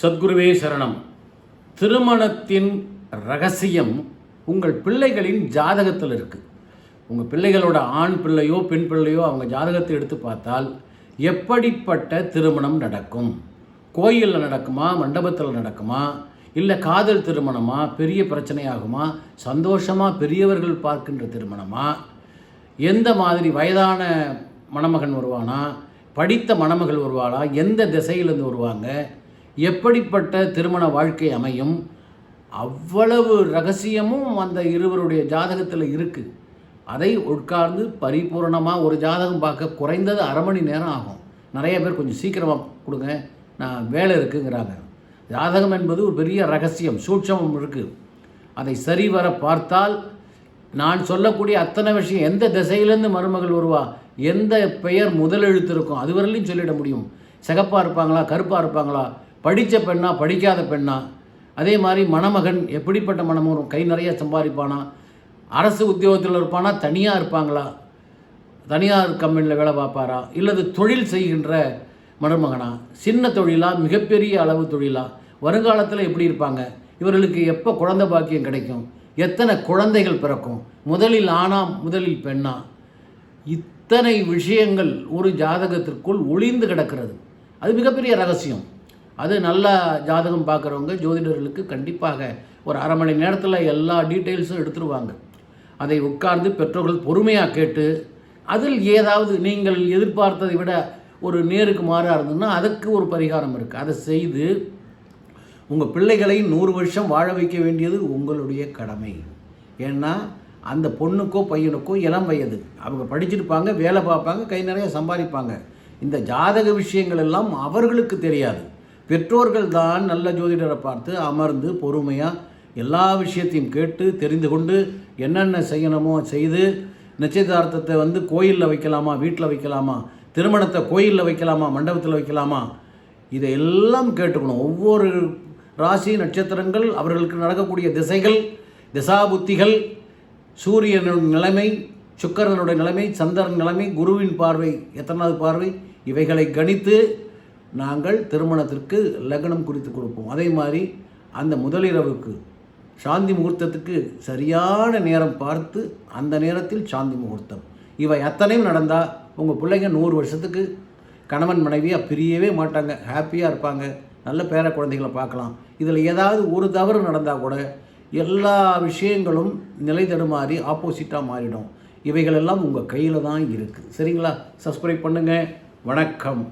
சத்குருவே சரணம். திருமணத்தின் ரகசியம் உங்கள் பிள்ளைகளின் ஜாதகத்தில் இருக்குது உங்கள் பிள்ளைகளோட ஆண் பிள்ளையோ பெண் பிள்ளையோ அவங்க ஜாதகத்தை எடுத்து பார்த்தால் எப்படிப்பட்ட திருமணம் நடக்கும்? கோயிலில் நடக்குமா? மண்டபத்தில் நடக்குமா? இல்லை காதல் திருமணமா? பெரிய பிரச்சனையாகுமா? சந்தோஷமாக பெரியவர்கள் பார்க்கின்ற திருமணமா? எந்த மாதிரி வயதான மணமகன் வருவானா? படித்த மணமகள் வருவாளா? எந்த திசையிலேருந்து வருவாங்க? எப்படிப்பட்ட திருமண வாழ்க்கை அமையும்? அவ்வளவு ரகசியமும் அந்த இருவருடைய ஜாதகத்தில் இருக்குது அதை உட்கார்ந்து பரிபூரணமாக ஒரு ஜாதகம் பார்க்க குறைந்தது அரை மணி நேரம் ஆகும். நிறைய பேர் கொஞ்சம் சீக்கிரமாக கொடுங்க நான் வேலை இருக்குங்கிறாங்க. ஜாதகம் என்பது ஒரு பெரிய ரகசியம் சூட்சமம் இருக்குது அதை சரிவர பார்த்தால் நான் சொல்லக்கூடிய அத்தனை விஷயம் எந்த திசையிலேருந்து மருமகள் வருவா எந்த பெயர் முதலெழுத்து இருக்கும் அதுவரையிலையும் சொல்லிட முடியும். சிகப்பாக இருப்பாங்களா கருப்பாக இருப்பாங்களா படித்த பெண்ணா படிக்காத பெண்ணா அதே மாதிரி மணமகன் எப்படிப்பட்ட மணமகன்? கை நிறைய சம்பாதிப்பானா? அரசு உத்தியோகத்தில் இருப்பானா? தனியாக இருப்பாங்களா? தனியார் கம்பெனியில் வேலை பார்ப்பாரா? இல்லது தொழில் செய்கின்ற மணமகனா? சின்ன தொழிலா மிகப்பெரிய அளவு தொழிலா? வருங்காலத்தில் எப்படி இருப்பாங்க? இவர்களுக்கு எப்போ குழந்தை பாக்கியம் கிடைக்கும்? எத்தனை குழந்தைகள் பிறக்கும்? முதலில் ஆணா முதலில் பெண்ணா? இத்தனை விஷயங்கள் ஒரு ஜாதகத்திற்குள் ஒளிந்து கிடக்கிறது. அது மிகப்பெரிய ரகசியம். அது நல்ல ஜாதகம் பார்க்குறவங்க ஜோதிடர்களுக்கு கண்டிப்பாக ஒரு அரை மணி நேரத்தில் எல்லா டீட்டெயில்ஸும் எடுத்துருவாங்க. அதை உட்கார்ந்து பெற்றோர்கள் பொறுமையாக கேட்டு அதில் ஏதாவது நீங்கள் எதிர்பார்த்ததை விட ஒரு நேருக்கு மாறாக இருந்ததுன்னா அதுக்கு ஒரு பரிகாரம் இருக்குது அதை செய்து உங்கள் பிள்ளைகளை நூறு வருஷம் வாழ வைக்க வேண்டியது உங்களுடைய கடமை. ஏன்னா அந்த பொண்ணுக்கோ பையனுக்கோ இளம் வயது. அவங்க படிச்சிருப்பாங்க வேலை பார்ப்பாங்க கை நிறைய சம்பாதிப்பாங்க. இந்த ஜாதக விஷயங்கள் எல்லாம் அவர்களுக்கு தெரியாது. பெற்றோர்கள் தான் நல்ல ஜோதிடரை பார்த்து அமர்ந்து பொறுமையாக எல்லா விஷயத்தையும் கேட்டு தெரிந்து கொண்டு என்னென்ன செய்யணுமோ செய்து நிச்சயதார்த்தத்தை வந்து கோயிலில் வைக்கலாமா வீட்டில் வைக்கலாமா திருமணத்தை கோயிலில் வைக்கலாமா மண்டபத்தில் வைக்கலாமா இதை எல்லாம் கேட்டுக்கணும். ஒவ்வொரு ராசி நட்சத்திரங்கள் அவர்களுக்கு நடக்கக்கூடிய திசைகள் திசாபுத்திகள் சூரியனுடைய நிலைமை சுக்கரனுடைய நிலைமை சந்திரன் நிலைமை குருவின் பார்வை எத்தனாவது பார்வை இவைகளை கணித்து நாங்கள் திருமணத்திற்கு லக்னம் குறித்து கொடுப்போம். அதே மாதிரி அந்த முதலிரவுக்கு சாந்தி முகூர்த்தத்துக்கு சரியான நேரம் பார்த்து அந்த நேரத்தில் சாந்தி முகூர்த்தம். இவை அத்தனையும் நடந்தால் உங்கள் பிள்ளைங்க நூறு வருஷத்துக்கு கணவன் மனைவியாக பிரியவே மாட்டாங்க. ஹாப்பியாக இருப்பாங்க. நல்ல பேர குழந்தைகளை பார்க்கலாம். இதில் ஏதாவது ஒரு தவறு நடந்தால் கூட எல்லா விஷயங்களும் நிலை தடுமாறி ஆப்போசிட்டாக மாறிடும். இவைகளெல்லாம் உங்கள் கையில் தான் இருக்குது சரிங்களா? சப்ஸ்கிரைப் பண்ணுங்கள் வணக்கம்.